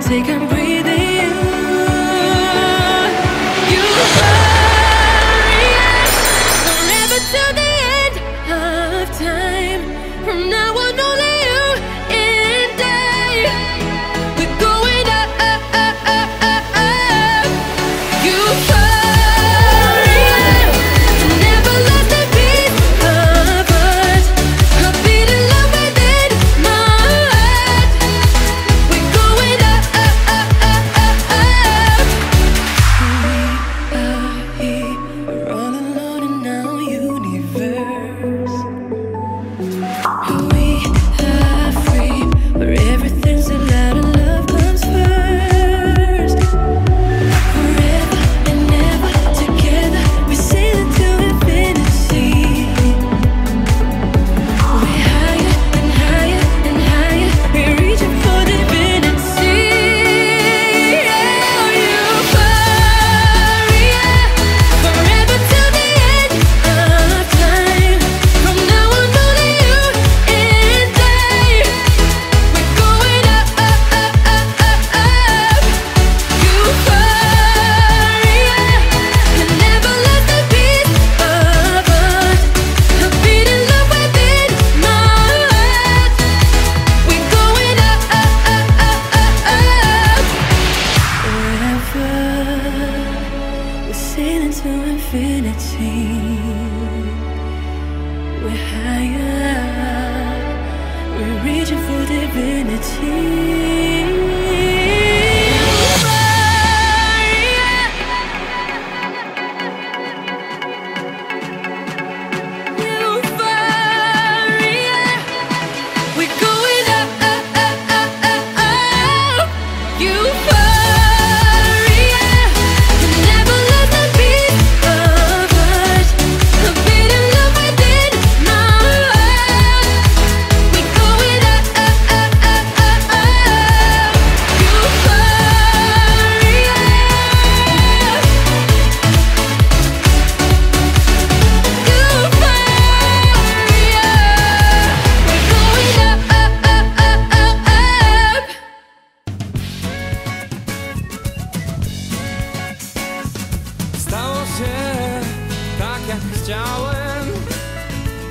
take a breath. Higher, we're reaching for divinity.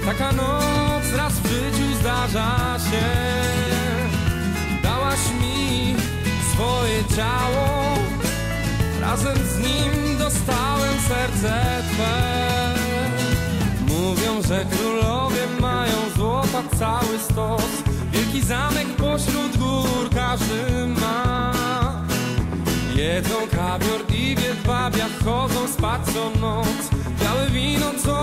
Taka noc raz w życiu zdarza się. Dałaś mi swoje ciało. Razem z nim dostałem serce Twe. Mówią, że królowie mają złota cały stos. Wielki zamek pośród gór każdy ma. Jedzą kawior i w jedwabiach chodzą spać co noc. Białe wino co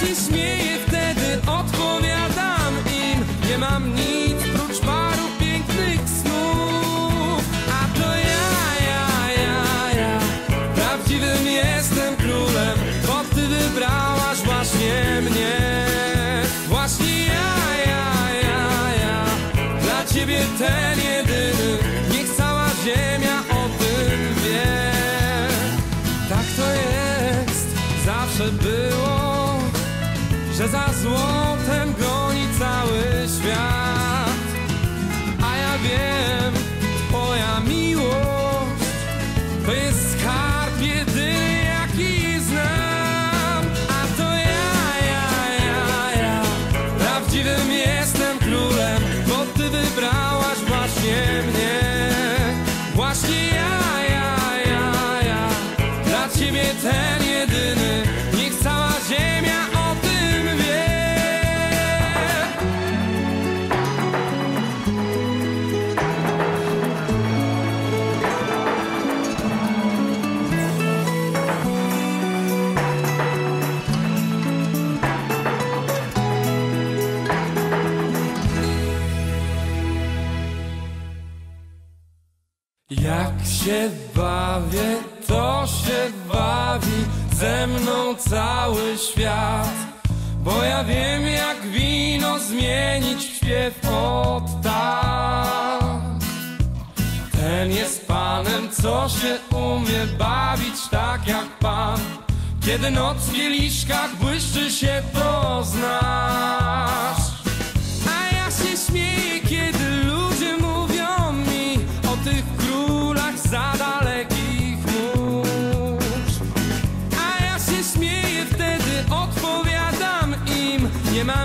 się śmieję, wtedy odpowiadam im. Nie mam nic prócz paru pięknych snów. A to ja, ja, ja, ja Prawdziwym jestem królem Bo ty wybrałaś właśnie mnie. Właśnie ja, ja, ja, ja Dla ciebie ten jedyny Że za się bawię, to się bawi ze mną cały świat. Bo ja wiem, jak wino zmienić w śpiew od tak. Ten jest panem, co się umie bawić tak jak pan. Kiedy noc w kieliszkach błyszczy się, to znasz. A ja się śmieję,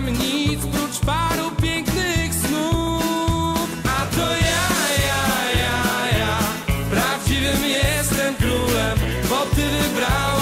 mam nic prócz paru pięknych snów. A to ja, ja, ja, ja Prawdziwym jestem królem, bo ty wybrałeś